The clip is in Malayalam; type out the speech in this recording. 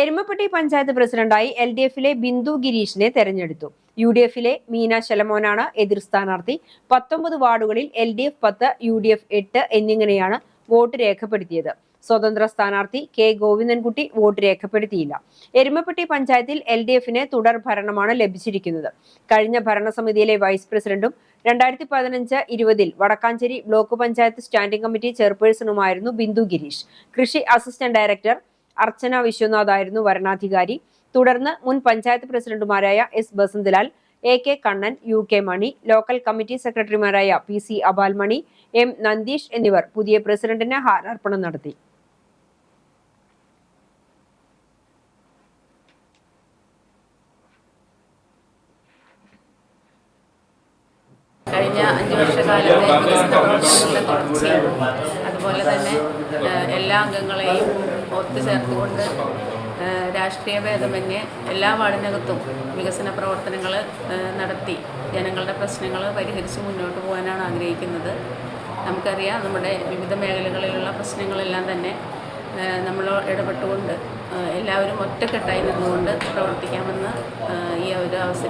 എരുമപ്പെട്ടി പഞ്ചായത്ത് പ്രസിഡന്റായി എൽ ഡി എഫിലെ ബിന്ദു ഗിരീഷിനെ തെരഞ്ഞെടുത്തു. യു ഡി എഫിലെ മീന ശലമോനാണ് എതിർ സ്ഥാനാർത്ഥി. പത്തൊമ്പത് വാർഡുകളിൽ എൽ ഡി എഫ് പത്ത് യു ഡി എഫ് എട്ട് എന്നിങ്ങനെയാണ് വോട്ട് രേഖപ്പെടുത്തിയത്. സ്വതന്ത്ര സ്ഥാനാർത്ഥി കെ ഗോവിന്ദൻകുട്ടി വോട്ട് രേഖപ്പെടുത്തിയില്ല. എരുമപ്പെട്ടി പഞ്ചായത്തിൽ എൽ ഡി എഫിന് തുടർ ഭരണമാണ് ലഭിച്ചിരിക്കുന്നത്. കഴിഞ്ഞ ഭരണസമിതിയിലെ വൈസ് പ്രസിഡന്റും രണ്ടായിരത്തി പതിനഞ്ച് ഇരുപതിൽ Vadakkanchery block panchayat standing committee ചെയർപേഴ്സണുമായിരുന്നു Bindu Girish. കൃഷി അസിസ്റ്റന്റ് ഡയറക്ടർ അർച്ചന വിശ്വനാഥ് ആയിരുന്നു വരണാധികാരി. തുടർന്ന് മുൻ പഞ്ചായത്ത് പ്രസിഡന്റുമാരായ S Basanthlal A K Kannan U K Mani local committee സെക്രട്ടറിമാരായ പി സി അബാൽമണി എം നന്ദീഷ് എന്നിവർ പുതിയ പ്രസിഡന്റിന് ഹാരാർപ്പണം നടത്തി. കഴിഞ്ഞ അഞ്ചു വർഷക്കാലത്തെ വികസന പ്രവർത്തനങ്ങളുടെ തുടർച്ചയും അതുപോലെ തന്നെ എല്ലാ അംഗങ്ങളെയും ഒത്തുചേർത്തുകൊണ്ട് രാഷ്ട്രീയ ഭേദമന്യേ എല്ലാ വാർഡിനകത്തും വികസന പ്രവർത്തനങ്ങൾ നടത്തി ജനങ്ങളുടെ പ്രശ്നങ്ങൾ പരിഹരിച്ച് മുന്നോട്ട് പോകാനാണ് ആഗ്രഹിക്കുന്നത്. നമുക്കറിയാം നമ്മുടെ വിവിധ മേഖലകളിലുള്ള പ്രശ്നങ്ങളെല്ലാം തന്നെ നമ്മൾ ഇടപെട്ടുകൊണ്ട് എല്ലാവരും ഒറ്റക്കെട്ടായി നിന്നുകൊണ്ട് പ്രവർത്തിക്കാമെന്ന് ഈ ഒരു നൽകി